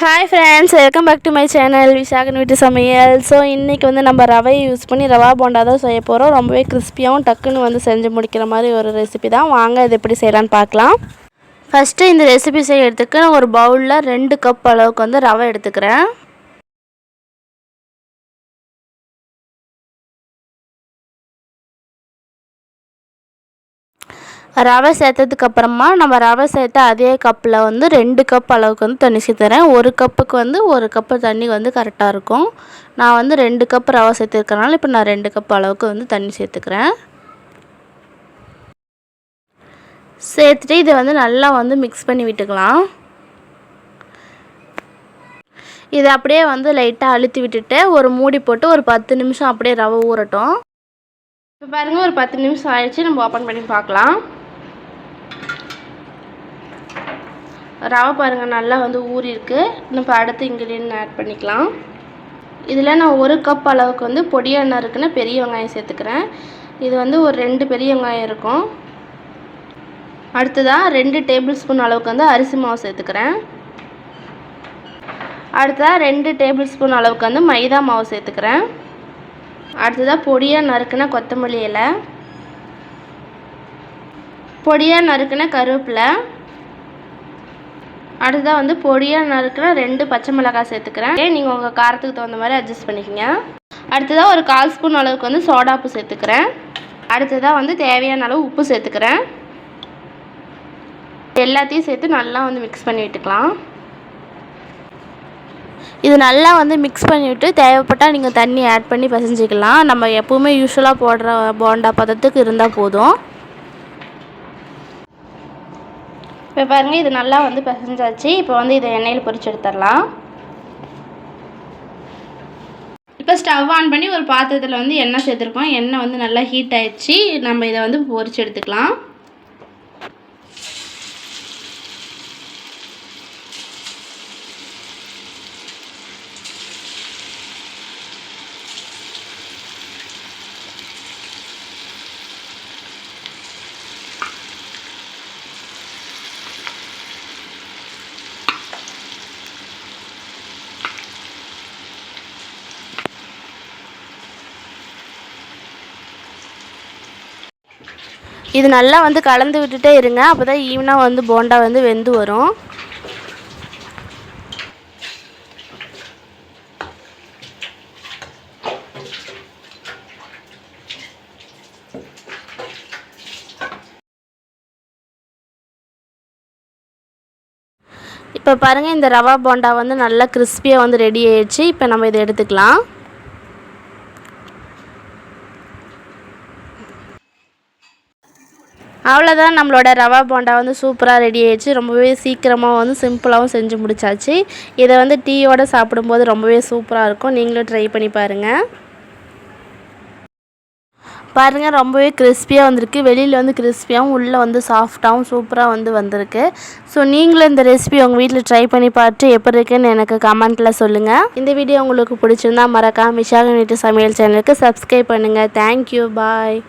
Hi friends welcome back to my channel Vishagan வீட்டு சமையல் so இன்றைக்கி வந்து நம்ம ரவையை யூஸ் பண்ணி ரவா போண்டா தான் செய்ய போகிறோம் ரொம்பவே கிறிஸ்பியாகவும் டக்குன்னு வந்து செஞ்சு முடிக்கிற மாதிரி ஒரு ரெசிபி தான். வாங்க இது எப்படி செய்யலான்னு பார்க்கலாம். ஃபஸ்ட்டு இந்த ரெசிபி செய்யறதுக்கு நான் ஒரு பவுலில் ரெண்டு கப் அளவுக்கு வந்து ரவை எடுத்துக்கிறேன். ரவை சேர்த்ததுக்கு அப்புறமா நம்ம ரவை சேர்த்த அதே கப்பில் வந்து ரெண்டு கப் அளவுக்கு வந்து தண்ணி சேர்த்துறேன் ஒரு கப்புக்கு வந்து ஒரு கப்பு தண்ணி வந்து கரெக்டாக இருக்கும். நான் வந்து ரெண்டு கப் ரவை சேர்த்துருக்கனால இப்போ நான் ரெண்டு கப் அளவுக்கு வந்து தண்ணி சேர்த்துக்கிறேன். சேர்த்துட்டு இதை வந்து நல்லா வந்து மிக்ஸ் பண்ணி விட்டுக்கலாம். இதை அப்படியே வந்து லைட்டாக அழுத்தி விட்டுட்டு ஒரு மூடி போட்டு ஒரு பத்து நிமிஷம் அப்படியே ரவை ஊறட்டும். இப்போ பாருங்கள் ஒரு பத்து நிமிஷம் ஆயிடுச்சு. நம்ம ஓப்பன் பண்ணி பார்க்கலாம். ரவை பாருங்கள் நல்லா வந்து ஊறிருக்கு இப்போ அடுத்து இன்க்ரீடியன்ட் ஆட் பண்ணிக்கலாம். இதில் நான் ஒரு கப் அளவுக்கு வந்து பொடியான இருக்குன்னு பெரிய வெங்காயம் சேர்த்துக்கிறேன். இது வந்து ஒரு ரெண்டு பெரிய வெங்காயம் இருக்கும். அடுத்ததாக ரெண்டு டேபிள் ஸ்பூன் அளவுக்கு வந்து அரிசி மாவு சேர்த்துக்கிறேன். அடுத்ததாக ரெண்டு டேபிள் ஸ்பூன் அளவுக்கு வந்து மைதா மாவு சேர்த்துக்கிறேன். அடுத்ததாக பொடியாக நறுக்குன கொத்தமல்லி இலை. பொடியாக நறுக்குன கருவேப்பிலை. அடுத்ததாக வந்து பொடியாக நறுக்கிற ரெண்டு பச்சை மிளகாய் சேர்த்துக்கிறேன். நீங்கள் உங்கள் காரத்துக்கு தகுந்த மாதிரி அட்ஜஸ்ட் பண்ணிக்கோங்க. அடுத்ததாக ஒரு கால் ஸ்பூன் அளவுக்கு வந்து சோடாப்பு சேர்த்துக்கிறேன். அடுத்ததாக வந்து தேவையான அளவு உப்பு சேர்த்துக்கிறேன். எல்லாத்தையும் சேர்த்து நல்லா வந்து மிக்ஸ் பண்ணி விட்டுக்கலாம். இது நல்லா வந்து மிக்ஸ் பண்ணிவிட்டு தேவைப்பட்டால் நீங்கள் தண்ணி ஆட் பண்ணி பசஞ்சிக்கலாம். நம்ம எப்போவுமே யூஸ்வலாக போடுற போண்டா பதத்துக்கு இருந்தால் போதும். இப்போ பாருங்கள் இது நல்லா வந்து பிசைஞ்சாச்சு. இப்போ வந்து இதை எண்ணெயில் பொறிச்சு எடுத்துடலாம். இப்போ ஸ்டவ் ஆன் பண்ணி ஒரு பாத்திரத்தில் வந்து எண்ணெய் சேர்த்துருக்கோம். எண்ணெய் வந்து நல்லா ஹீட் ஆயிடுச்சு. நம்ம இதை வந்து பொறிச்சு எடுத்துக்கலாம். இது நல்லா வந்து கலந்து விட்டுட்டே இருங்க. அப்போ தான் ஈவனாக வந்து போண்டா வந்து வெந்து வரும். இப்போ பாருங்கள் இந்த ரவா போண்டா வந்து நல்லா கிறிஸ்பியாக வந்து ரெடி ஆயிடுச்சு. இப்போ நம்ம இதை எடுத்துக்கலாம். அவ்வளோதான் நம்மளோட ரவா போண்டா வந்து சூப்பராக ரெடி ஆயிடுச்சு. ரொம்பவே சீக்கிரமாக வந்து சிம்பிளாகவும் செஞ்சு முடிச்சாச்சு. இதை வந்து டீயோடு சாப்பிடும்போது ரொம்பவே சூப்பராக இருக்கும். நீங்களும் ட்ரை பண்ணி பாருங்கள் பாருங்கள் ரொம்பவே கிறிஸ்பியாக வந்திருக்கு. வெளியில் வந்து கிறிஸ்பியாகவும் உள்ளே வந்து சாஃப்டாகவும் சூப்பராக வந்து வந்திருக்கு. ஸோ நீங்களும் இந்த ரெசிபி உங்கள் வீட்டில் ட்ரை பண்ணி பார்த்து எப்படி இருக்குன்னு எனக்கு கமெண்ட்டில் சொல்லுங்கள் இந்த வீடியோ உங்களுக்கு பிடிச்சிருந்தா மறக்காம விஷாக வீட்டு சமையல் சேனலுக்கு சப்ஸ்கிரைப் பண்ணுங்கள் தேங்க்யூ பாய்